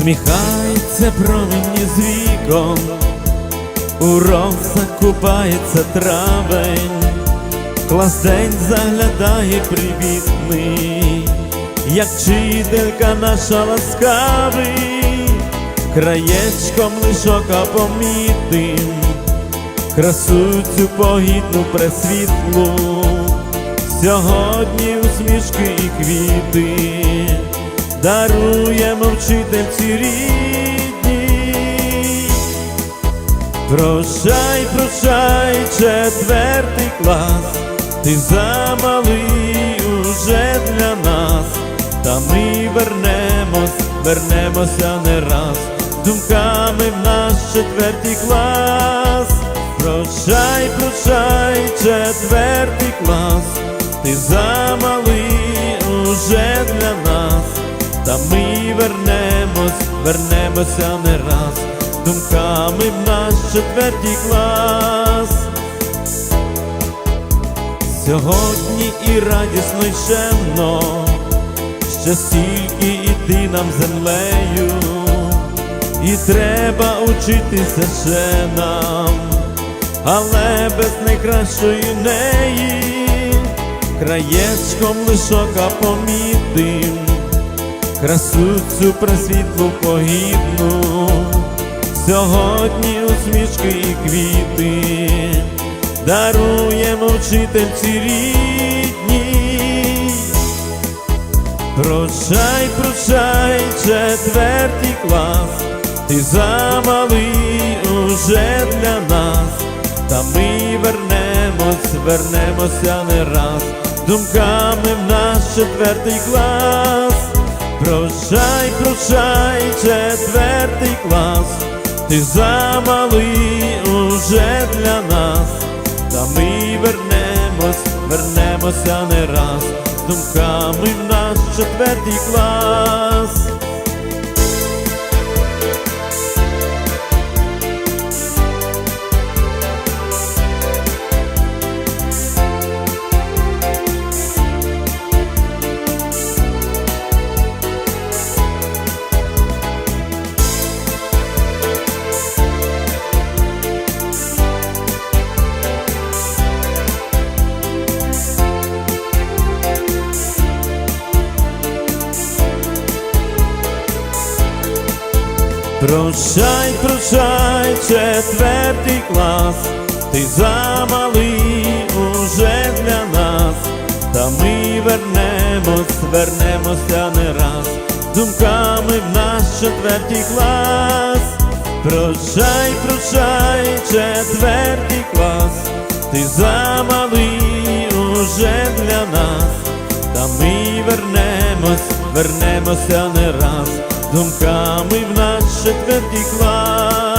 Сміхається промінні з вікон, у росах купається травень, клас день заглядає привітний, як вчителька наша ласкавий, краєчком лишока помітим, красу цю погідну пресвітлу, сьогодні усмішки і квіти даруємо вчительці рідні. Прощай, прощай, четвертий клас, ти замалий уже для нас, та ми вернемось, вернемося не раз, думками в наш четвертий клас. Прощай, прощай, четвертий клас, ти замалий вернемось, вернемося не раз, думками в наш четвертий клас. Сьогодні і радісно й шемно, ще стільки іти нам землею, і треба учитися ще нам, але без найкращої неї, краєчком лишока помітим, красу цю просвітлу погідну, сьогодні усмішки і квіти даруємо вчительці рідні. Прощай, прощай, четвертий клас, ти замалий уже для нас, та ми вернемось, вернемося не раз, думками в наш четвертий клас. Прощай, прощай, четвертий клас, ти замалий уже для нас, та ми вернемось, вернемося не раз, думками в наш четвертий клас. Прощай, прощай, четвертий клас, ти замалий уже для нас, та ми вернемось, вернемося не раз, думками в наш четвертий клас. Прощай, прощай, четвертий клас, ти замалий уже для нас, та ми вернемось, вернемося не раз, думками в наш четвертий клас.